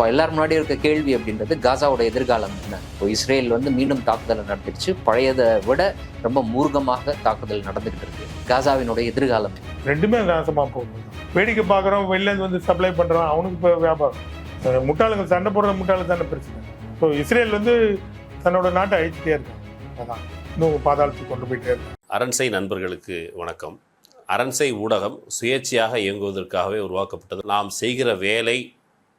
இப்போ எல்லாரும் முன்னாடி இருக்க கேள்வி அப்படின்றது காசாவோட எதிர்காலம் என்ன? இப்போ இஸ்ரேல் வந்து மீண்டும் தாக்குதல் நடத்திடுச்சு. பழையதை விட ரொம்ப மூர்க்கமாக தாக்குதல் நடந்துகிட்டு இருக்கு. காசாவினுடைய எதிர்காலம்? ரெண்டுமே நாசமா போகுது. வேடிக்கை பார்க்குறோம் வெளில இருந்து வந்து சப்ளை பண்றான். அவனுக்கு இப்போ வியாபாரம். முட்டாளுங்க சண்டை போடுற முட்டாளுக்கு தானே பிரச்சனை. ஸோ இஸ்ரேல் வந்து தன்னோட நாட்டை அழிச்சிட்டே இருக்கான். அதான். இன்னும் பாதாளத்துக்கு கொண்டு போயிட்டே இருக்கான். அரண்சை நண்பர்களுக்கு வணக்கம். அரண்சை ஊடகம் சுயேட்சையாக இயங்குவதற்காகவே உருவாக்கப்பட்டது. நாம் செய்கிற வேலை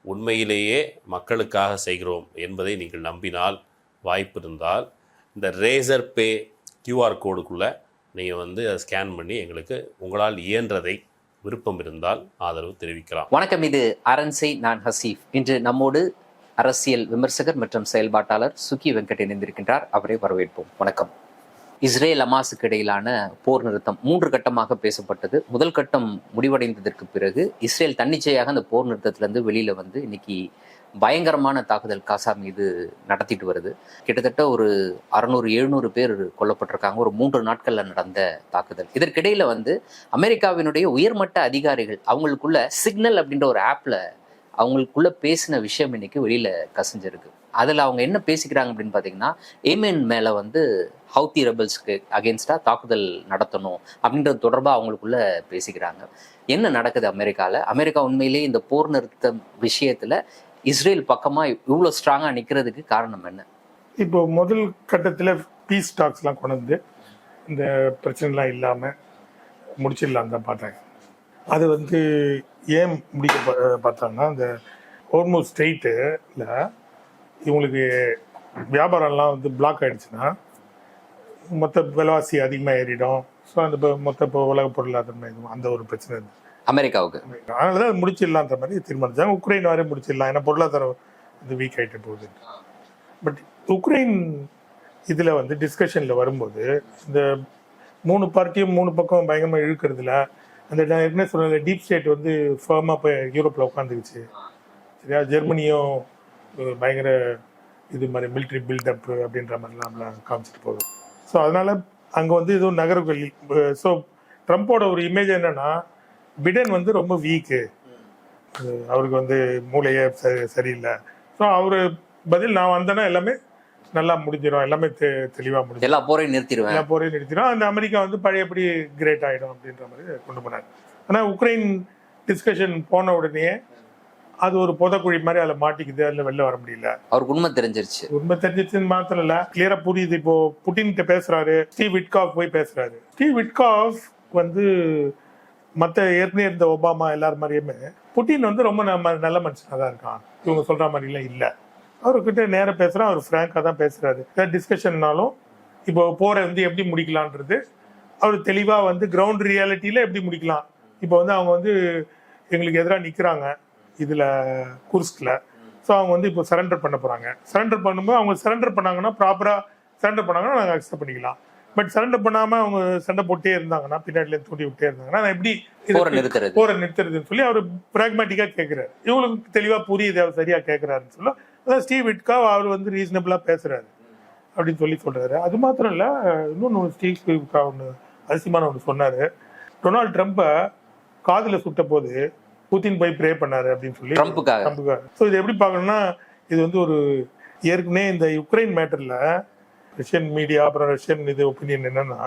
உண்மையிலேயே மக்களுக்காக செய்கிறோம் என்பதை நீங்கள் நம்பினால் வாய்ப்பு இருந்தால் இந்த ரேசர் பே கியூஆர் கோடுக்குள்ளே நீங்கள் வந்து அதை ஸ்கேன் பண்ணி எங்களுக்கு உங்களால் இயன்றதை விருப்பம் இருந்தால் ஆதரவு தெரிவிக்கலாம். வணக்கம் இது அரண்சை நான் ஹசீஃப். இன்று நம்மோடு அரசியல் விமர்சகர் மற்றும் செயல்பாட்டாளர் சுகி வெங்கட் இணைந்திருக்கின்றார். அவரை வரவேற்போம். வணக்கம். இஸ்ரேல் அமாஸுக்கு இடையிலான போர் நிறுத்தம் மூன்று கட்டமாக பேசப்பட்டது. முதல் கட்டம் முடிவடைந்ததற்கு பிறகு இஸ்ரேல் தன்னிச்சையாக அந்த போர் நிறுத்தத்திலிருந்து வெளியில் வந்து இன்னைக்கு பயங்கரமான தாக்குதல் காசா மீது நடத்திட்டு வருது. கிட்டத்தட்ட ஒரு அறுநூறு எழுநூறு பேர் கொல்லப்பட்டிருக்காங்க. ஒரு மூன்று நாட்களில் நடந்த தாக்குதல். இதற்கிடையில் வந்து அமெரிக்காவினுடைய உயர்மட்ட அதிகாரிகள் அவங்களுக்குள்ள சிக்னல் அப்படின்ற ஒரு ஆப்பில் அவங்களுக்குள்ள பேசின விஷயம் இன்னைக்கு வெளியில கசிஞ்சிருக்கு. அதில் அவங்க என்ன பேசிக்கிறாங்க அப்படின்னு பார்த்தீங்கன்னா ஏமேன் மேலே வந்து ஹவுத்தி ரெபல்ஸ்க்கு அகேன்ஸ்டாக தாக்குதல் நடத்தணும் அப்படின்றது தொடர்பாக அவங்களுக்குள்ள பேசிக்கிறாங்க. என்ன நடக்குது அமெரிக்காவில் அமெரிக்கா உண்மையிலேயே இந்த போர் நிறுத்தம் விஷயத்தில் இஸ்ரேல் பக்கமாக இவ்வளோ ஸ்ட்ராங்காக நிற்கிறதுக்கு காரணம் என்ன? இப்போ முதல் கட்டத்தில் பீஸ் டாக்ஸ்லாம் கொண்டு வந்து இந்த பிரச்சனைலாம் இல்லாமல் முடிச்சிடலாம் தான் பார்த்தாங்க. அது வந்து ஏன் முடிக்க பார்த்தாங்கன்னா இந்த ஹோர்மோஸ் ஸ்ட்ரெயிட்டில் இவங்களுக்கு வியாபாரம்லாம் வந்து பிளாக் ஆயிடுச்சுன்னா மொத்த விலைவாசி அதிகமாக ஏறிடும். ஸோ அந்த மொத்த இப்போ உலக பொருளாதார இதுவும் அந்த ஒரு பிரச்சனை இருந்துச்சு அமெரிக்காவுக்கு. அதனால தான் முடிச்சிடலான்ற மாதிரி தீர்மானிச்சாங்க. உக்ரைன் வரை முடிச்சிடலாம். ஏன்னா பொருளாதாரம் வந்து வீக் ஆகிட்டு போகுது. பட் உக்ரைன் இதில் வந்து டிஸ்கஷனில் வரும்போது இந்த மூணு பார்ட்டியும் மூணு பக்கம் பயங்கரமாக இழுக்கிறதுல அந்த என்ன ஏற்கனவே சொன்ன டீப் ஸ்டேட் வந்து ஃபர்மாக இப்போ யூரோப்பில் உட்காந்துக்குச்சு சரியா? ஜெர்மனியும் பயங்கர இது மாதிரி மிலிட்ரி பில்டப் அப்படின்ற மாதிரிலாம் காமிச்சிட்டு போகுது. ஸோ அதனால அங்கே வந்து எதுவும் நகரங்கள் ஸோ ட்ரம்ப்போட ஒரு இமேஜ் என்னன்னா பிடன் வந்து ரொம்ப வீக்கு அவருக்கு வந்து மூளையே ச- சரியில்லை. ஸோ அவர் பதில் நான் வந்தேன்னா எல்லாமே நல்லா முடிஞ்சிடும் எல்லாமே தெ- தெளிவா முடிஞ்சிடும் எல்லா போரையும் நிறுத்திடுவேன். எல்லா போரையும் நிறுத்திடும். அந்த அமெரிக்கா வந்து பழையபடி கிரேட் ஆயிடும் அப்படின்ற மாதிரி கொண்டு போனாங்க. ஆனா உக்ரைன் டிஸ்கஷன் போன உடனே அது ஒரு புதக்குழி மாதிரி அதில் மாட்டிக்குது. அதில் வெளில வர முடியல. அவருக்கு உண்மை தெரிஞ்சிருச்சு. உண்மை தெரிஞ்சிச்சுன்னு மாத்திரம் இல்ல கிளியரா புரியுது. இப்போ புட்டின் கிட்ட பேசுறாரு. ஸ்டீவ் விட்காஃப் போய் பேசுறாரு. ஸ்டீவ் விட்காஃப் வந்து மத்த ஏற்கனவே இருந்த ஒபாமா எல்லார் மாதிரியுமே புட்டின் வந்து ரொம்ப நம்ம நல்ல மனுஷனா தான் இருக்கான். இவங்க சொல்ற மாதிரிலாம் இல்ல. அவர்கிட்ட நேரா பேசுறான். அவர் ஃப்ராங்கா தான் பேசுறாரு. டிஸ்கஷன்னாலும் இப்போ போரை வந்து எப்படி முடிக்கலான்றது அவர் தெளிவா வந்து கிரவுண்ட் ரியாலிட்டியில எப்படி முடிக்கலாம்? இப்போ வந்து அவங்க வந்து எங்களுக்கு எதிராக நிக்கிறாங்க இதுல குர்ஸ்க்ல. ஸோ அவங்க வந்து இப்போ சரண்டர் பண்ண போறாங்க. சரண்டர் பண்ணும்போது அவங்க சரண்டர் பண்ணாங்கன்னா ப்ராப்பரா சரண்டர் பண்ணாங்கன்னா நாங்கள் அக்செப்ட் பண்ணிக்கலாம். பட் சரண்டர் பண்ணாம அவங்க சண்டை போட்டே இருந்தாங்கன்னா பின்னாடில தூண்டி விட்டே இருந்தாங்கன்னா நான் எப்படி போரை நிறுத்துறது? போரை நிறுத்துறதுன்னு சொல்லி அவர் பிராக்மேட்டிக்கா கேட்கிறாரு இவங்களுக்கு தெளிவா புரியுது அவர் சரியா கேட்கிறாருன்னு சொல்ல அதான் ஸ்டீவ் விட்கா அவர் வந்து ரீசனபிளா பேசுறாரு அப்படின்னு சொல்லி சொல்றாரு. அது மாத்திரம் இல்ல இன்னொன்னு ஸ்டீவ் விட்கா ஒன்று அதிசயமான ஒன்று சொன்னாரு. டொனால்ட் ட்ரம்ப்பை காதுல சுட்ட போது புதின் போய் ப்ரே பண்ணாரு அப்படின்னு சொல்லி ட்ரம்ப்புக்காக. ட்ரம்ப்புக்காக. ஸோ இது எப்படி பார்க்கணும்னா இது வந்து ஒரு ஏற்கனவே இந்த யுக்ரைன் மேட்டர்ல ரஷ்யன் மீடியா அப்புறம் ரஷ்யன் இது ஒப்பீனியன் என்னன்னா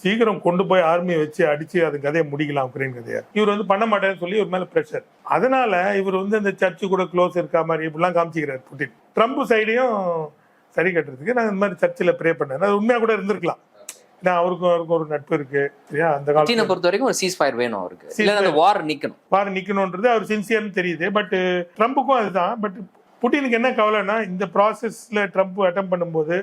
சீக்கிரம் கொண்டு போய் ஆர்மியை வச்சு அடிச்சு அது கதையை முடிக்கலாம் உக்ரைன் கதையை இவர் வந்து பண்ண மாட்டேன்னு சொல்லி ஒரு மேல பிரஷர் அதனால இவர் வந்து அந்த சர்ச்சு கூட க்ளோஸ் இருக்கா மாதிரி இப்படிலாம் காமிச்சிக்கிறார் புட்டின். ட்ரம்ப் சைடையும் சரி கட்டுறதுக்கு நான் இந்த மாதிரி சர்ச்சில் ப்ரே பண்ணேன். அது உண்மையா கூட இருந்திருக்கலாம். ஏன்னா அவருக்கும் அவருக்கும் ஒரு நட்பு இருக்கு. சரியா? அந்த சீனை காலத்துல பொறுத்த வரைக்கும் ஒரு சீஸ் ஃபயர் வேணும் அவருக்கு. அந்த வார் நிக்கணும். பாரு நிக்கணும்ன்றது அவர் சின்சியர்னு தெரியுது. பட் ட்ரம்ப்புக்கும் அதுதான். பட் புட்டினுக்கு என்ன கவலைன்னா இந்த ப்ராசஸ்ல ட்ரம்ப் அட்டம் பண்ணும்போது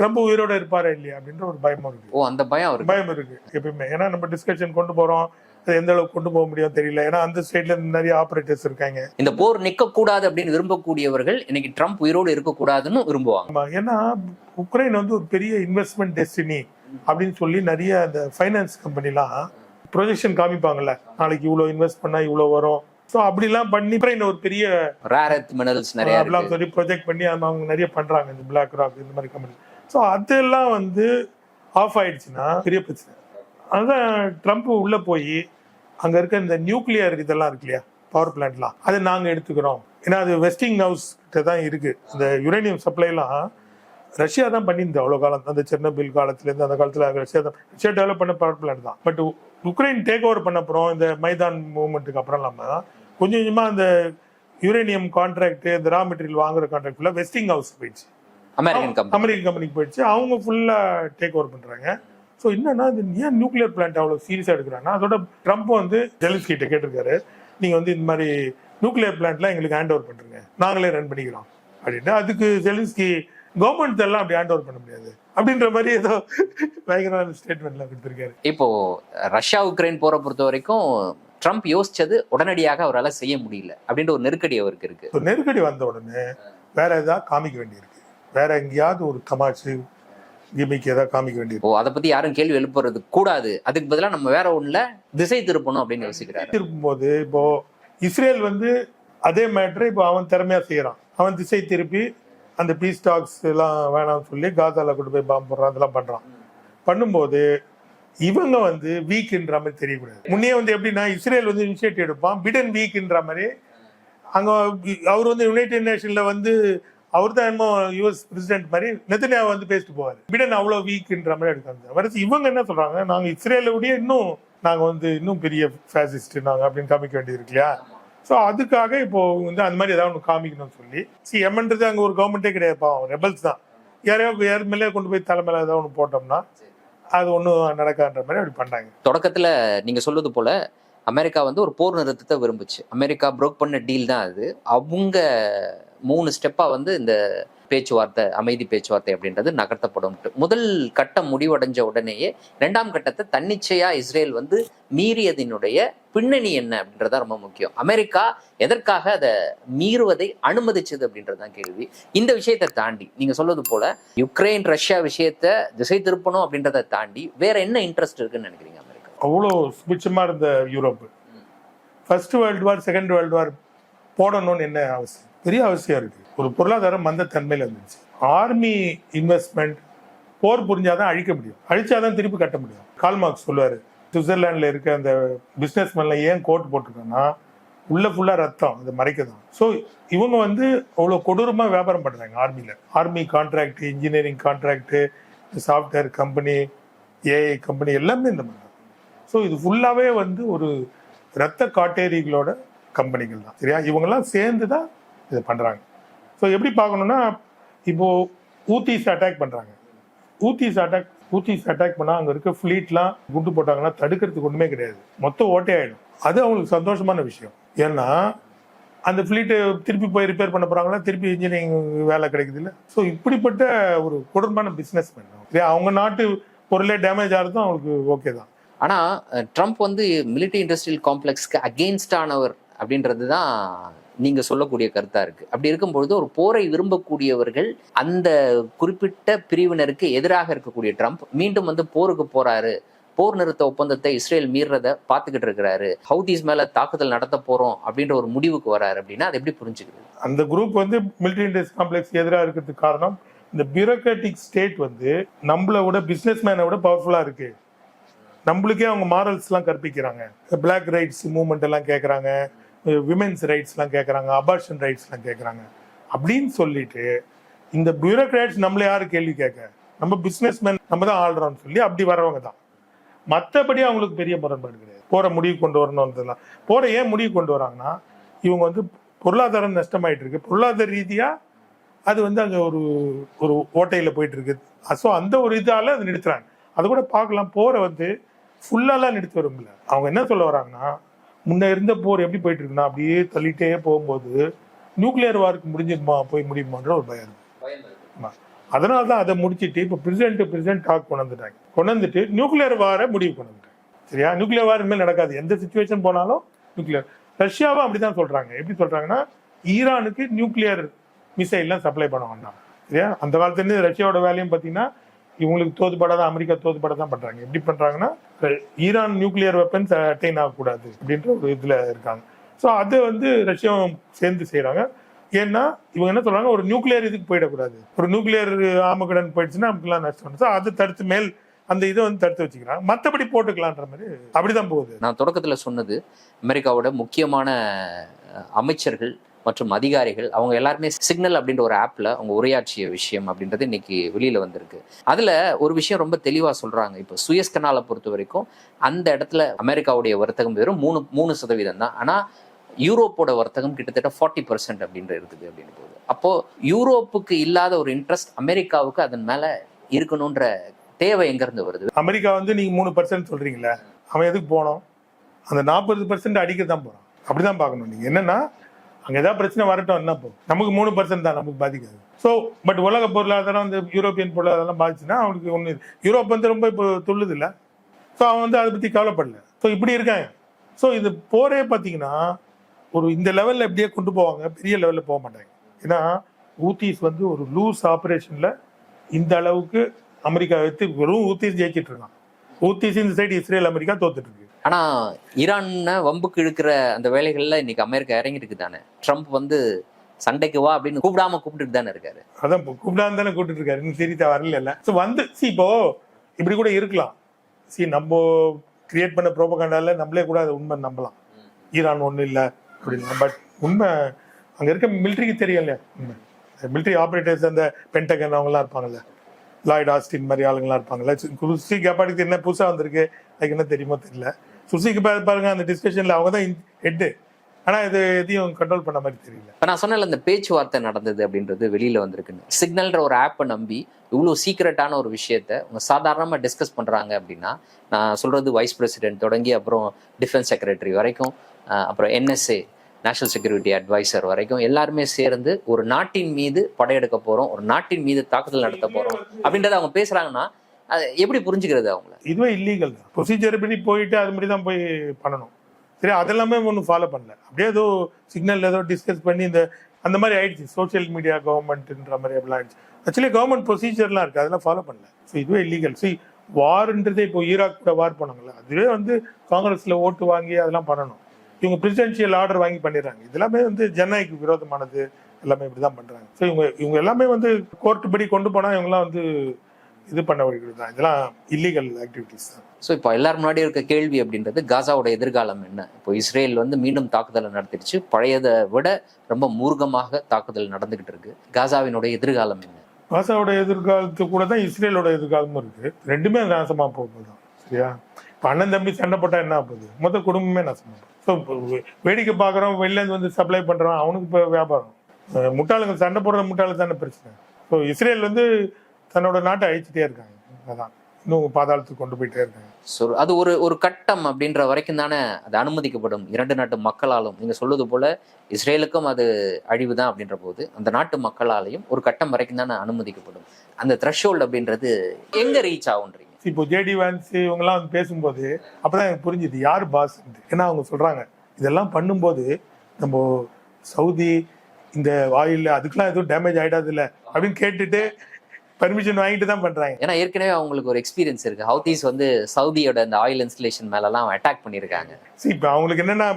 ட்ரம்ப் உயிரோட இருப்பாரா இல்லையா அப்படின்ற ஒரு பயமும் இருக்கு. ஓ அந்த பயம் அவருக்கு பயம் இருக்கு எப்பயுமே. ஏன்னா நம்ம டிஸ்கஷன் கொண்டு போறோம். அது எந்த அளவுக்கு கொண்டு போக முடியும் தெரியல. ஏன்னா அந்த ஸ்டேட்ல நிறைய ஆபரேட்டர்ஸ் இருக்காங்க. இந்த போர் நிக்க கூடாது அப்படின்னு விரும்பக்கூடியவர்கள் இன்னைக்கு ட்ரம்ப் உயிரோடு இருக்கக்கூடாதுன்னு விரும்புவாங்க. ஏன்னா உக்ரைன் வந்து ஒரு பெரிய இன்வெஸ்ட்மெண்ட் டெஸ்டினி அப்படின்னு சொல்லி நிறைய அந்த ஃபைனான்ஸ் கம்பெனிலாம் ப்ரொஜெக்ஷன் காமிப்பாங்கல்ல. நாளைக்கு இவ்வளோ இன்வெஸ்ட் பண்ணா இவ்வளோ வரும். ஸோ அப்படிலாம் பண்ணி உக்ரைன் ஒரு பெரிய ரேர் மினரல்ஸ் நிறைய இருக்கு. சொல்லி ப்ரொஜெக்ட் பண்ணி அவங்க நிறைய பண்றாங்க. இந்த பிளாக் ராக் இந்த மாதிரி கம்பெனி ஸோ அதெல்லாம் வந்து ஆஃப் ஆயிடுச்சுன்னா பெரிய பிரச்சனை. அதுதான் ட்ரம்ப் உள்ளே போய் அங்கே இருக்க இந்த நியூக்ளியர் இதெல்லாம் இருக்கு இல்லையா? பவர் பிளான்ட்லாம் அதை நாங்கள் எடுத்துக்கிறோம். ஏன்னா அது வெஸ்டிங் ஹவுஸ் கிட்ட தான் இருக்குது இந்த யுரேனியம் சப்ளைலாம் ரஷ்யா தான் பண்ணியிருந்தது அவ்வளோ காலம். அந்த செர்னபில் காலத்துலேருந்து அந்த காலத்தில் ரஷ்யா தான் ரஷ்யா டெவலப் பண்ண பவர் பிளான்ட் தான். பட் உக்ரைன் டேக் ஓவர் பண்ண அப்புறம் இந்த மைதான் மூவ்மெண்ட்டுக்கு அப்புறம் இல்லாமல் கொஞ்சம் கொஞ்சமாக அந்த யுரேனியம் கான்ட்ராக்ட் இந்த ரா மெட்டீரியல் வாங்குற கான்ட்ராக்ட் ஃபுல்லாக வெஸ்டிங் ஹவுஸ் போயிடுச்சு. அமெரிக்கன் கம்பெனி அமெரிக்கன் கம்பெனிக்கு போயிடுச்சு. அவங்க ஃபுல்லாக டேக் ஓவர் பண்ணுறாங்க ஸோ என்னன்னா இது ஏன் நியூக்ளியர் பிளான்ட் அவ்வளோ சீரியஸாக எடுக்கிறாங்கன்னா அதோட ட்ரம்ப் வந்து ஜெலிஸ்கிட்ட கேட்டிருக்காரு. நீங்கள் வந்து இந்த மாதிரி நியூக்ளியர் பிளான்ட்லாம் எங்களுக்கு ஹேண்ட் ஓவர் பண்ணுறீங்க நாங்களே ரன் பண்ணிக்கிறோம். அப்படின்ட்டு அதுக்கு ஜெலிஸ்கி கவர்மெண்ட் எல்லாம் அப்படி ஹேண்ட் ஓவர் பண்ண முடியாது. அப்படின்ற மாதிரி ஏதோ பயங்கரமான ஸ்டேட்மெண்ட்லாம் கொடுத்துருக்காரு. இப்போ ரஷ்யா உக்ரைன் போரை பொறுத்த வரைக்கும் ட்ரம்ப் யோசிச்சது உடனடியாக அவரால் செய்ய முடியல அப்படின்ற ஒரு நெருக்கடி அவருக்கு இருக்கு. நெருக்கடி வந்த உடனே வேற ஏதாவது காமிக்க வேண்டியிருக்கு. வேற எங்கேயாவது ஒரு தமாச்சு கிமிக்கு ஏதாவது காமிக்க வேண்டியிருக்கு. இப்போ அதை பத்தி யாரும் கேள்வி எழுப்புறது கூடாது. அதுக்கு பதிலா நம்ம வேற ஒண்ணுல திசை திருப்பணும் அப்படின்னு யோசிக்கிறாரு. இருக்கும்போது இப்போ இஸ்ரேல் வந்து அதே மேட்ரை இப்போ அவன் திறமையா செய்யறான். அவன் திசை திருப்பி அந்த பீஸ் டாக்ஸ் எல்லாம் வேணாம்னு சொல்லி காசால கொண்டு போய் பாம்பு போடுறான் அதெல்லாம் பண்றான். பண்ணும்போது இவங்க வந்து வீக்ன்ற மாதிரி தெரியக்கூடாது. முன்னே வந்து எப்படின்னா இஸ்ரேல் வந்து இனிஷியேட்டிவ் எடுப்பான். பிடன் வீக்ன்ற மாதிரி அங்க அவர் வந்து யுனைடெட் நேஷன்ல வந்து அவர் தான் என்னமோ யூஎஸ் பிரசிடென்ட் மாதிரி நெத்தனியா வந்து பேசிட்டு போவார். பிடன் அவ்வளோ வீக்ன்ற மாதிரி எடுக்காங்க வரது இவங்க என்ன சொல்றாங்க? நாங்கள் இஸ்ரேலை விட இன்னும் நாங்கள் வந்து இன்னும் பெரிய ஃபேசிஸ்ட் நாங்கள் அப்படின்னு காமிக்க வேண்டியது இருக்கு இல்லையா? ஸோ அதுக்காக இப்போ வந்து அந்த மாதிரி ஏதாவது ஒன்று காமிக்கணும்னு சொல்லி. சி எம்ன்றது அங்கே ஒரு கவர்மெண்ட்டே கிடையாது. பாவம் ரெபல்ஸ் தான். யாரையோ யார் மேலே கொண்டு போய் தலை மேலே ஏதாவது ஒன்று போட்டோம்னா அது ஒன்றும் நடக்கான்ற மாதிரி அப்படி பண்ணாங்க தொடக்கத்தில் நீங்கள் சொல்வது போல அமெரிக்கா வந்து ஒரு போர் நிறுத்தத்தை விரும்புச்சு. அமெரிக்கா புரோக் பண்ண டீல் தான் அது. அவங்க மூணு ஸ்டெப்பா வந்து இந்த பேச்சுவார்த்தை அமைதி பேச்சுவார்த்தை அப்படின்றது நகர்த்தப்படும். முதல் கட்டம் முடிவடைஞ்ச உடனேயே இரண்டாம் கட்டத்தை தன்னிச்சையா இஸ்ரேல் வந்து மீறியதினுடைய பின்னணி என்ன அப்படின்றதா ரொம்ப முக்கியம். அமெரிக்கா எதற்காக அதை மீறுவதை அனுமதிச்சது அப்படின்றதுதான் கேள்வி. இந்த விஷயத்தை தாண்டி நீங்க சொல்வது போல யுக்ரைன் ரஷ்யா விஷயத்தை திசை திருப்பணும் அப்படின்றத தாண்டி வேற என்ன இன்ட்ரெஸ்ட் இருக்குன்னு நினைக்கிறீங்க அமெரிக்கா? அவ்வளோ சுபிட்சமாக இருந்த Europe. First world war second world war போடணும்னு என்ன அவசியம்? பெரிய அவசியம் இருக்குது ஒரு பொருளாதாரம் மந்த தன்மையில் இருந்துச்சு. ஆர்மி இன்வெஸ்ட்மெண்ட் போர் புரிஞ்சாதான் அழிக்க முடியும். அழிச்சாதான் திருப்பி கட்ட முடியும். கால்மார்க் சொல்லுவார் சுவிட்சர்லாண்டில் இருக்க அந்த பிஸ்னஸ்மேன்ல ஏன் கோட் போட்டிருக்கோன்னா உள்ள ஃபுல்லாக ரத்தம் அதை மறைக்க தான் ஸோ இவங்க வந்து அவ்வளோ கொடூரமாக வியாபாரம் பண்ணுறாங்க ஆர்மியில் army contract engineering contract software company AI company எல்லாமே இந்த மாதிரி தான். ஸோ இது ஃபுல்லாகவே வந்து ஒரு ரத்த காட்டேரிகளோட கம்பெனிகள் தான். சரியா? இவங்கெல்லாம் சேர்ந்து தான் இதை பண்ணுறாங்க ஸோ எப்படி பார்க்கணுன்னா இப்போது ஊத்திஸ் அட்டாக் பண்ணுறாங்க ஊத்திஸ் அட்டாக் ஊத்திஸ் அட்டாக் பண்ணால் அங்கே இருக்க ஃப்ளீட்லாம் குண்டு போட்டாங்கன்னா தடுக்கிறதுக்கு ஒன்றுமே கிடையாது. மொத்தம் ஓட்டே ஆகிடும் அது அவங்களுக்கு சந்தோஷமான விஷயம். ஏன்னா அந்த ஃப்ளீட்டை திருப்பி போய் ரிப்பேர் பண்ண போகிறாங்களா திருப்பி இன்ஜினியரிங் வேலை கிடைக்குது இல்லை? ஸோ இப்படிப்பட்ட ஒரு கொடூரமான பிஸ்னஸ் மேன் அவங்க நாட்டு பொருளே டேமேஜ் ஆகிறதும் அவங்களுக்கு ஓகே தான். ஆனால் ட்ரம்ப் வந்து மிலிட்டரி இண்டஸ்ட்ரியல் காம்ப்ளெக்ஸ்க்கு அகெயின்ஸ்டானவர் அப்படின்றது தான் நீங்க சொல்லக்கூடிய கருத்தா இருக்கு. அப்படி இருக்கும்பொழுது ஒரு போரை விரும்பக்கூடியவர்கள் அந்த குறிப்பிட்ட பிரிவினருக்கு எதிராக இருக்கக்கூடிய ட்ரம்ப் மீண்டும் வந்து போருக்கு போறாரு. போர் நிறுத்த ஒப்பந்தத்தை இஸ்ரேல் மீறத பார்த்துக்கிட்டு இருக்கிறாரு. ஹவுதிஸ் மேல தாக்குதல் நடத்த போறோம் அப்படின்ற ஒரு முடிவுக்கு வராரு அப்படின்னா அது எப்படி புரிஞ்சுக்கிறது அந்த குரூப் வந்து மிலிட்டரி இண்டஸ்ட் காம்ப்ளெக்ஸ் எதிராக இருக்கிறதுக்கு காரணம் இந்த பியூரோக்ராட்டிக் ஸ்டேட் வந்து நம்மளை விட பிஸ்னஸ் மேனை விட பவர்ஃபுல்லாக இருக்கு. நம்மளுக்கே அவங்க மாரல்ஸ்லாம் கற்பிக்கிறாங்க. பிளாக் ரைட்ஸ் மூவ்மெண்ட் எல்லாம் கேட்குறாங்க விமென்ஸ் ரைட்ஸ்லாம் கேட்குறாங்க அபார்ஷன் ரைட்ஸ்லாம் கேட்குறாங்க அப்படின்னு சொல்லிட்டு இந்த பியூரோக்ராட்ஸ் நம்மள யாரு கேள்வி கேட்க? நம்ம பிஸ்னஸ் மேன் நம்ம தான் ஆள்றோம்னு சொல்லி அப்படி வரவங்க தான். மற்றபடி அவங்களுக்கு பெரிய முரண்பாடு கிடையாது. போகிற முடிவு கொண்டு வரணும்ன்றதுலாம் போகிற ஏன் முடிவு கொண்டு வராங்கன்னா இவங்க வந்து பொருளாதாரம் நஷ்டமாயிட்டு இருக்கு. பொருளாதார ரீதியாக அது வந்து அங்கே ஒரு ஒரு ஓட்டையில் போயிட்டு இருக்கு ஸோ அந்த ஒரு இதால அது நிறுத்துறாங்க. அது கூட பார்க்கலாம். போகிற வந்து ஃபுல்லாலாம் நிறுத்த விரும்பல. அவங்க என்ன சொல்ல வராங்கன்னா முன்ன இருந்த போர் எப்படி போயிட்டு இருக்குன்னா அப்படியே தள்ளிட்டே போகும்போது நியூக்ளியர் வார்க்கு முடிஞ்சிருமா போய் முடியுமான்ற ஒரு பயம் இருக்கு. அதனால தான் அதை முடிச்சிட்டு இப்போ பிரசிடென்ட் பிரசிடென்ட் டாக் கொண்டு வந்துட்டாங்க கொண்டு வந்துட்டு நியூக்ளியர் வாரை முடிவு கொண்டு வந்துட்டாங்க சரியா? நியூக்ளியர் வார் இனிமேல் நடக்காது. எந்த சுச்சுவேஷன் போனாலும் நியூக்ளியர் ரஷ்யாவும் அப்படிதான் சொல்றாங்க. எப்படி சொல்றாங்கன்னா ஈரானுக்கு நியூக்ளியர் மிசைல்லாம் சப்ளை பண்ண வேண்டாம். சரியா? அந்த காலத்துலேருந்து ரஷ்யாவோட வேலையும் பார்த்தீங்கன்னா இவங்களுக்கு தோதுபடாத அமெரிக்கா தோதுபட தான் பண்றாங்க. எப்படி பண்றாங்கன்னா ர- ஈரான் நியூக்ளியர் வெப்பன்ஸ் அட்டைன் ஆகக்கூடாது அப்படின்ற ஒரு இதில் இருக்காங்க. ஸோ அது வந்து ரஷ்யாவும் சேர்ந்து செய்கிறாங்க ஏன்னா இவங்க என்ன சொல்றாங்க? ஒரு நியூக்ளியர் இதுக்கு போயிடக்கூடாது. ஒரு நியூக்ளியர் ஆமகடன் போயிடுச்சுன்னா நமக்குலாம் நஷ்டம் ஸோ அதை தடுத்து மேல் அந்த இதை வந்து தடுத்து வச்சுக்கிறாங்க. மற்றபடி போட்டுக்கலான்ற மாதிரி அப்படிதான் போகுது. நான் தொடக்கத்தில் சொன்னது அமெரிக்காவோட முக்கியமான அமைச்சர்கள் மற்றும் அதிகாரிகள் அவங்க எல்லாருமே சிக்னல் அப்படின்ற ஒரு ஆப்ல அவங்க உரையாற்றிய விஷயம் அப்படின்றது இன்னைக்கு வெளியில வந்திருக்கு. அதுல ஒரு விஷயம் ரொம்ப தெளிவா சொல்றாங்க. இப்போ சுயஸ் கனாலை பொறுத்த வரைக்கும் அந்த இடத்துல அமெரிக்காவுடைய வர்த்தகம் வெறும் மூணு மூணு சதவீதம் தான். ஆனா யூரோப்போட வர்த்தகம் கிட்டத்தட்ட ஃபார்ட்டி பர்சன்ட் அப்படின்ற இருக்குது அப்படின்னு போகுது. அப்போ யூரோப்புக்கு இல்லாத ஒரு இன்ட்ரெஸ்ட் அமெரிக்காவுக்கு அதன் மேல இருக்கணுன்ற தேவை எங்க இருந்து வருது? அமெரிக்கா வந்து நீங்க மூணு பர்சன்ட் சொல்றீங்களே அவன் எதுக்கு போனோம்? அந்த நாற்பது பர்சன்ட் அடிக்க தான் போறான். அப்படிதான் பார்க்கணும். நீங்க என்னன்னா அங்க ஏதாவது பிரச்சனை வரட்டும் என்ன போ. நமக்கு மூணு பர்சன்ட் தான் நமக்கு பாதிக்காது. ஸோ பட் உலக பொருளாதாரம் வந்து யூரோப்பியன் பொருளாதாரம் பாதிச்சுன்னா அவனுக்கு ஒன்று யூரோப் வந்து ரொம்ப இப்போ துள்ளுது இல்லை ஸோ அவன் வந்து அதை பற்றி கவலைப்படல. ஸோ இப்படி இருக்காங்க. ஸோ இது போரே பார்த்தீங்கன்னா ஒரு இந்த லெவலில் எப்படியே கொண்டு போவாங்க பெரிய லெவலில் போக மாட்டாங்க. ஏன்னா ஊத்திஸ் வந்து ஒரு லூஸ் ஆப்ரேஷனில் இந்த அளவுக்கு அமெரிக்கா வைத்து வெறும் ஊத்திஸ் ஜெயிச்சிட்டு இருக்கான். ஊத்திஸ் இந்த சைடு இஸ்ரேல் அமெரிக்கா தோத்துட்டு இருக்கு. ஆனா ஈரானை வம்புக்கு இழுக்கிற அந்த வேலைகள்ல இன்னைக்கு அமெரிக்கா இறங்கிட்டு தானே. ட்ரம்ப் வந்து சண்டைக்கு வா அப்படின்னு கூப்பிடாம கூப்பிட்டு தானே இருக்காரு. அதான் கூப்பிடாம தானே கூப்பிட்டு இருக்காரு. இன்னும் வரல ஸோ வந்து சி இப்போ இப்படி கூட இருக்கலாம். சி நம்ம கிரியேட் பண்ண ப்ரோபகண்டால நம்மளே கூட அதை உண்மை நம்பலாம். ஈரான் ஒன்றும் இல்லை அப்படின்னா. பட் உண்மை அங்கே இருக்க மிலிட்ரிக்கு தெரியும் இல்லையா உண்மை மிலிட்ரி ஆப்ரேட்டர்ஸ் அந்த பென்டகன் அவங்கலாம் இருப்பாங்கல்ல. லாய்ட் ஆஸ்டின் மாதிரி ஆளுங்களாம் இருப்பாங்கல்ல. சுசி கபாடிக்கு என்ன புதுசாக வந்திருக்கு? அதுக்கு என்ன தெரியுமோ தெரியல. சுசிக்கு பாருங்க அந்த டிஸ்கஷனில் அவங்க தான் ஹெட்டு ஆனால் இது எதையும் கண்ட்ரோல் பண்ண மாதிரி தெரியல. இப்ப நான் சொன்னல இந்த பேச்சுவார்த்தை நடந்தது அப்படின்றது வெளியில வந்திருக்குன்னு. சிக்னல்ன்ற ஒரு ஆப்பை நம்பி இவ்வளவு சீக்கிரட்டான ஒரு விஷயத்த அவங்க சாதாரணமா டிஸ்கஸ் பண்றாங்க அப்படின்னா நான் சொல்றது வைஸ் பிரசிடென்ட் தொடங்கி அப்புறம் டிஃபென்ஸ் செக்ரட்டரி வரைக்கும் அப்புறம் என்எஸ்ஏ நேஷனல் செக்யூரிட்டி அட்வைசர் வரைக்கும் எல்லாருமே சேர்ந்து ஒரு நாட்டின் மீது படையெடுக்க போறோம் ஒரு நாட்டின் மீது தாக்குதல் நடத்த போறோம் அப்படின்றத அவங்க பேசுறாங்கன்னா அது எப்படி புரிஞ்சுக்கிறது அவங்கள? இதுவே இல்லீகல் தான் ப்ரொசீஜர் பண்ணி போயிட்டு அது மாதிரி தான் போய் பண்ணணும். சரி அதெல்லாமே ஒன்றும் ஃபாலோ பண்ணல. அப்படியே ஏதோ சிக்னல் ஏதோ டிஸ்கஸ் பண்ணி இந்த அந்த மாதிரி ஆயிடுச்சு. சோஷியல் மீடியா கவர்மெண்ட்ன்ற மாதிரி அப்படிலாம் ஆயிடுச்சு. ஆக்சுவலி கவர்மெண்ட் ப்ரொசீஜர்லாம் இருக்குது அதெல்லாம் ஃபாலோ பண்ணல. ஸோ இதுவே இல்லீகல் சி வார்ன்றதே இப்போ ஈராக் கூட வார் பண்ணாங்கல்ல. அதுவே வந்து காங்கிரஸில் ஓட்டு வாங்கி அதெல்லாம் பண்ணணும். இவங்க பிரசிடென்ஷியல் ஆர்டர் வாங்கி பண்ணிடுறாங்க. இதெல்லாமே வந்து ஜனநாயக விரோதமானது. எல்லாமே இப்படி தான் பண்ணுறாங்க ஸோ இவங்க இவங்க எல்லாமே வந்து கோர்ட்டு படி கொண்டு போனால் இவங்கெல்லாம் வந்து இது பண்ண வைக்கிறது தான். இதெல்லாம் இல்லீகல் ஆக்டிவிட்டிஸ் தான். ஸோ இப்போ எல்லாரும் முன்னாடி இருக்க கேள்வி அப்படின்றது காசாவோட எதிர்காலம் என்ன? இப்போ இஸ்ரேல் வந்து மீண்டும் தாக்குதலை நடத்திடுச்சு. பழையதை விட ரொம்ப மூர்க்கமாக தாக்குதல் நடந்துகிட்டு இருக்கு. காசாவினுடைய எதிர்காலம் என்ன? காசாவோட எதிர்காலத்து கூட தான் இஸ்ரேலோட எதிர்காலமும் இருக்கு. ரெண்டுமே நாசமா போகுது சரியா? இப்போ அண்ணன் தம்பி சண்டை போட்டா என்ன ஆகுது? மொத்த குடும்பமே நாசமா போகுது. ஸோ வேடிக்கை பார்க்குறோம் வெளிலேருந்து வந்து சப்ளை பண்ணுறோம் அவனுக்கு இப்போ வியாபாரம். முட்டாளுங்க சண்டை போடுற முட்டாளுக்கு தானே பிரச்சனை. ஸோ இஸ்ரேல் வந்து தன்னோட நாட்டை அழிச்சிட்டே இருக்காங்க. அதான். இன்னும் பாதாளத்துக்கு கொண்டு போயிட்டே இருக்காங்க. அது ஒரு ஒரு கட்டம் அப்படின்ற வரைக்கும் தானே அது அனுமதிக்கப்படும். இரண்டு நாட்டு மக்களாலும். நீங்க சொல்வது போல இஸ்ரேலுக்கும் அது அழிவு தான் அப்படின்ற போது அந்த நாட்டு மக்களாலையும் ஒரு கட்டம் வரைக்கும் தானே அனுமதிக்கப்படும். அந்த த்ரெஷோல்ட் அப்படின்றது எங்க ரீச் ஆகுன்றீங்க? இப்போ ஜேடி வேன்ஸ் இவங்கெல்லாம் வந்து பேசும்போது அப்பதான் எனக்கு புரிஞ்சுது யார் பாஸ் ஏன்னா அவங்க சொல்றாங்க இதெல்லாம் பண்ணும்போது நம்ம சவுதி இந்த ஆயில் அதுக்கெல்லாம் எதுவும் டேமேஜ் ஆயிடாது இல்ல அப்படின்னு கேட்டுட்டு பர்மிஷன் வாங்கிட்டு தான் பண்றாங்க. ஏன்னா ஏற்கனவே அவங்களுக்கு ஒரு எக்ஸ்பீரியன்ஸ் இருக்கு. ஹவுதீஸ் வந்து சவுதியோட அந்த ஆயில் இன்ஸ்டலேஷன் மேலலாம் அட்டாக் பண்ணியிருக்காங்க சரி இப்போ அவங்களுக்கு என்னன்னா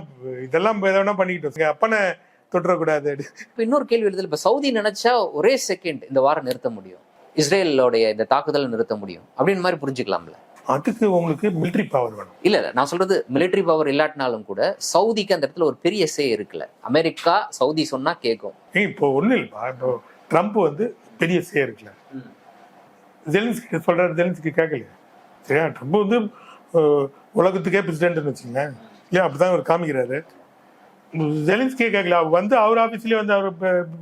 இதெல்லாம் எதை வேணா பண்ணிக்கிட்டோம் எங்க அப்பனை தொட்டுறக்கூடாது. இப்போ இன்னொரு கேள்வி எழுதல இப்போ சவுதி நினைச்சா ஒரே செகண்ட் இந்த வாரம் நிறுத்த முடியும். இஸ்ரேலோடைய இந்த தாக்குதலை நிறுத்த முடியும். அப்படின்னு மாதிரி புரிஞ்சுக்கலாம்ல. அதுக்கு உங்களுக்கு மிலிட்ரி பவர் வேணும். இல்ல இல்ல. நான் சொல்றது மிலிட்டரி பவர் இல்லாட்டினாலும் கூட சவுதிக்கு அந்த இடத்துல ஒரு பெரிய சே இருக்குல்ல. அமெரிக்கா சவுதி சொன்னா கேட்கும் இப்போ ஒன்றும் இல்லைப்பா. இப்போ ட்ரம்ப் வந்து பெரிய சே இருக்குல்ல. ஜெலின்ஸ்கி சொல்கிறார் ஜெலின்ஸ்கி கேட்கலையா சரியா ட்ரம்ப் வந்து உலகத்துக்கே பிரசிடென்ட்னு வச்சுங்க இல்லையா அப்படிதான் அவர் காமிக்கிறாரு? ஜெலின்ஸ்கே கேட்கல அவர் வந்து அவர் ஆஃபீஸ்லேயே வந்து அவர்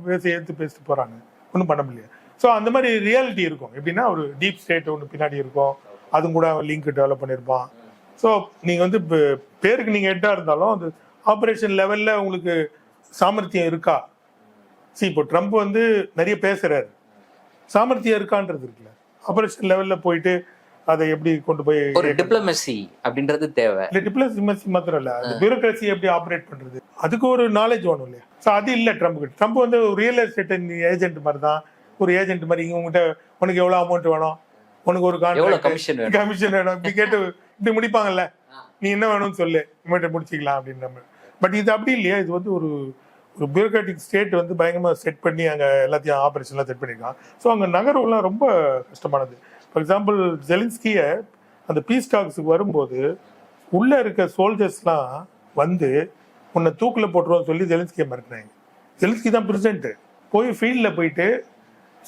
பேசி எடுத்து பேசிட்டு போகிறாங்க ஒன்றும் பண்ண முடியல. ஸோ அந்த மாதிரி ரியாலிட்டி இருக்கும். எப்படின்னா ஒரு டீப் ஸ்டேட் ஒன்று பின்னாடி இருக்கும். அதுவும் கூட அவன் லிங்க் டெவலப் பண்ணியிருப்பான். ஸோ நீங்கள் வந்து பேருக்கு நீங்கள் ஹெட்டாக இருந்தாலும் அது ஆப்ரேஷன் லெவலில் உங்களுக்கு சாமர்த்தியம் இருக்கா? சி இப்போ ட்ரம்ப் வந்து நிறைய பேசுகிறாரு சாமர்த்தியம் இருக்கான்றது இருக்குல்ல. ஆபரேஷன் லெவல்ல போயிட்டு அதை எப்படி கொண்டு போய் ஒரு டிப்ளமசி அப்படின்றது தேவை. இல்ல டிப்ளமசி மாத்திரம் இல்ல அந்த பியூரோக்ரஸி எப்படி ஆப்ரேட் பண்றது? அதுக்கு ஒரு நாலேஜ் வேணும் இல்லையா? ஸோ அது இல்ல ட்ரம்ப் கிட்ட. ட்ரம்ப் வந்து ஒரு ரியல் எஸ்டேட் ஏஜென்ட் மாதிரி தான் ஒரு ஏஜென்ட் மாதிரி உங்ககிட்ட உனக்கு எவ்வளவு அமௌண்ட் வேணும்? உனக்கு ஒரு கான்ட்ராக்ட் கமிஷன் கமிஷன் வேணும்? இப்படி கேட்டு இப்படி முடிப்பாங்கல்ல. நீ என்ன வேணும்னு சொல்லு. இவன்கிட்ட முடிச்சிக்கலாம் அப்படின்ற மாதிரி. பட் இது அப்படி இல்லையா? இது வந்து ஒரு ஒரு பியூரோக்ராட்டிக் ஸ்டேட் வந்து பயங்கரமாக செட் பண்ணி அங்கே எல்லாத்தையும் ஆப்ரேஷன்லாம் செட் பண்ணியிருக்கான் ஸோ அங்கே நகர்வுலாம் ரொம்ப கஷ்டமானது. ஃபார் எக்ஸாம்பிள் ஜெலின்ஸ்கியை அந்த பீஸ் டாக்ஸுக்கு வரும்போது உள்ளே இருக்க சோல்ஜர்ஸ்லாம் வந்து உன்னை தூக்கில் போட்டுருவோம் சொல்லி ஜெலின்ஸ்கியை மிரட்டினாங்க. ஜெலின்ஸ்கி தான் பிரசிடென்ட்டு போய் ஃபீல்டில் போயிட்டு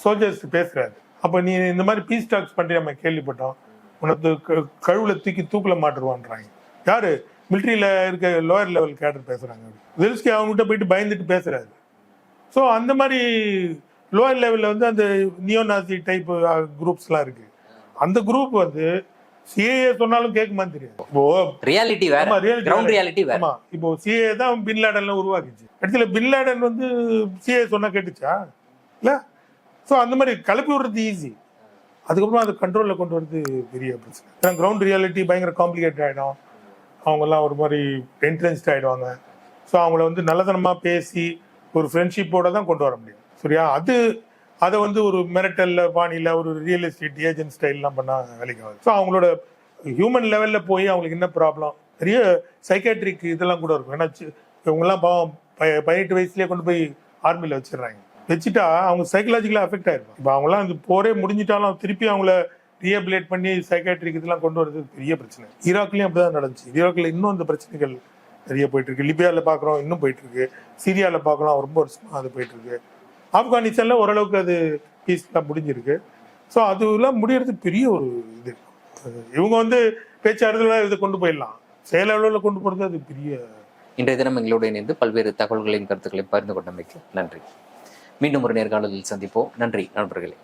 சோல்ஜர்ஸ் பேசுகிறாரு அப்போ நீ இந்த மாதிரி பீஸ் டாக்ஸ் பண்ணி நம்ம கேள்விப்பட்டோம். உனக்கு க- தூக்கி தூக்கில் மாட்டுருவான்றாங்க. யாரு? மிலிட்ரியில் இருக்க லோயர் லெவல் கேடர் பேசுறாங்க. ஜெலன்ஸ்கி அவங்ககிட்ட போயிட்டு பயந்துட்டு பேசுறாரு. ஸோ அந்த மாதிரி லோயர் லெவலில் வந்து அந்த நியோநாசி டைப் குரூப்ஸ்லாம் இருக்கு. அந்த குரூப் வந்து சிஏஏ சொன்னாலும் கேட்குமான்னு தெரியாது. இப்போ ரியாலிட்டி வேற. கிரவுண்ட். ரியாலிட்டி வேற. ஆமா இப்போ சிஏ தான் பின் லேடன்ல உருவாக்குச்சு. இடத்துல பின் லேடன் வந்து சிஏ சொன்னா கேட்டுச்சா? இல்ல? ஸோ அந்த மாதிரி கிளப்பி விடுறது ஈஸி அதுக்கப்புறம் அதை கண்ட்ரோலில் கொண்டு வரது பெரிய பிரச்சனை. ஏன்னா கிரவுண்ட் ரியாலிட்டி பயங்கர காம்ப்ளிகேட் ஆகிடும் அவங்கெல்லாம் ஒரு மாதிரி என்ட்ரன்ஸ்ட் ஆகிடுவாங்க ஸோ அவங்கள வந்து நல்லதனமாக பேசி ஒரு ஃப்ரெண்ட்ஷிப்போட தான் கொண்டு வர முடியும். சரியா? அது அதை வந்து ஒரு மிரட்டல்ல பாணியில் ஒரு ரியல் எஸ்டேட் ஏஜென்ட் ஸ்டைல்லாம் பண்ணால் வேலைக்கு ஆகுது ஸோ அவங்களோட ஹியூமன் லெவலில் போய் அவங்களுக்கு என்ன ப்ராப்ளம் பெரிய சைக்காட்ரிக் இதெல்லாம் கூட இருக்கும். ஏன்னா இவங்கெல்லாம் பாவம் ப- பதினெட்டு வயசுலேயே கொண்டு போய் ஆர்மியில் வச்சிடுறாங்க. வச்சுட்டா அவங்க சைக்கலாஜிக்கலாக அஃபெக்ட் ஆயிருப்பாங்க இப்போ அவங்களாம் அந்த போரே முடிஞ்சிட்டாலும் திருப்பி அவங்கள ரீஹபிலேட் பண்ணி சைக்காட்ரிக் இதெல்லாம் கொண்டு வரது பெரிய பிரச்சனை. ஈராக்லயும் அப்படிதான் நடந்துச்சு. ஈராக்ல இன்னும் அந்த பிரச்சனைகள் நிறைய போயிட்டு இருக்கு லிபியாவில் பார்க்குறோம் இன்னும் போயிட்டு இருக்கு சிரியாவில் பார்க்கலாம் ரொம்ப வருஷமாக அது போயிட்டு இருக்கு ஆப்கானிஸ்தான்ல ஓரளவுக்கு அது பீஸ்லாம் முடிஞ்சிருக்கு. ஸோ அதுலாம் முடியறது பெரிய ஒரு இது. இவங்க வந்து பேச்சாளர்கள் இதை கொண்டு போயிடலாம். செயலளவில் கொண்டு போகிறது அது பெரிய இன்றைய தினம் எங்களோடு இணைந்து பல்வேறு தகவல்களையும் கருத்துக்களையும் பகிர்ந்து கொண்டமைக்கு நன்றி. மீண்டும் ஒரு நேர்காணலில் சந்திப்போம். நன்றி நண்பர்களே.